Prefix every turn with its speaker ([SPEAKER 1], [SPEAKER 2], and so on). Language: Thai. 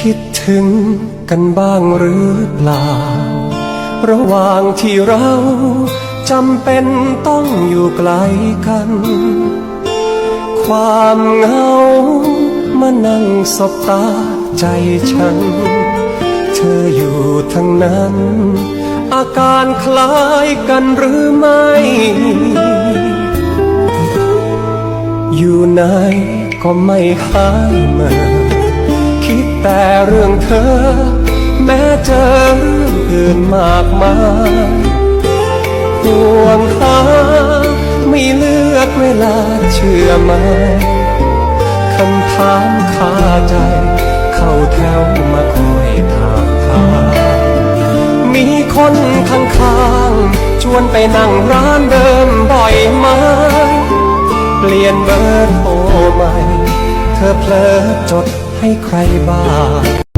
[SPEAKER 1] คิดถึงกันบ้างหรือเปล่า ระหว่างที่เราจำเป็นต้องอยู่ไกลกัน ความเหงามานั่งสบตาใจฉัน เธออยู่ทางนั้น อาการคล้ายกันหรือไม่ อยู่ไหนก็ไม่หายเมื่อคิด แต่เรื่องเธอ แม้เจอเรื่องอื่นมากมายห่วงหาไม่เลือกเวลาเชื่อไหมคำถามคาใจ เข้าแถวมาคอยถามทางมีคนข้างๆ ชวนไปนั่งร้านเดิมบ่อยไหมเปลี่ยนเบอร์โทรใหม่ เธอเพลอจดให้ใครบ้าง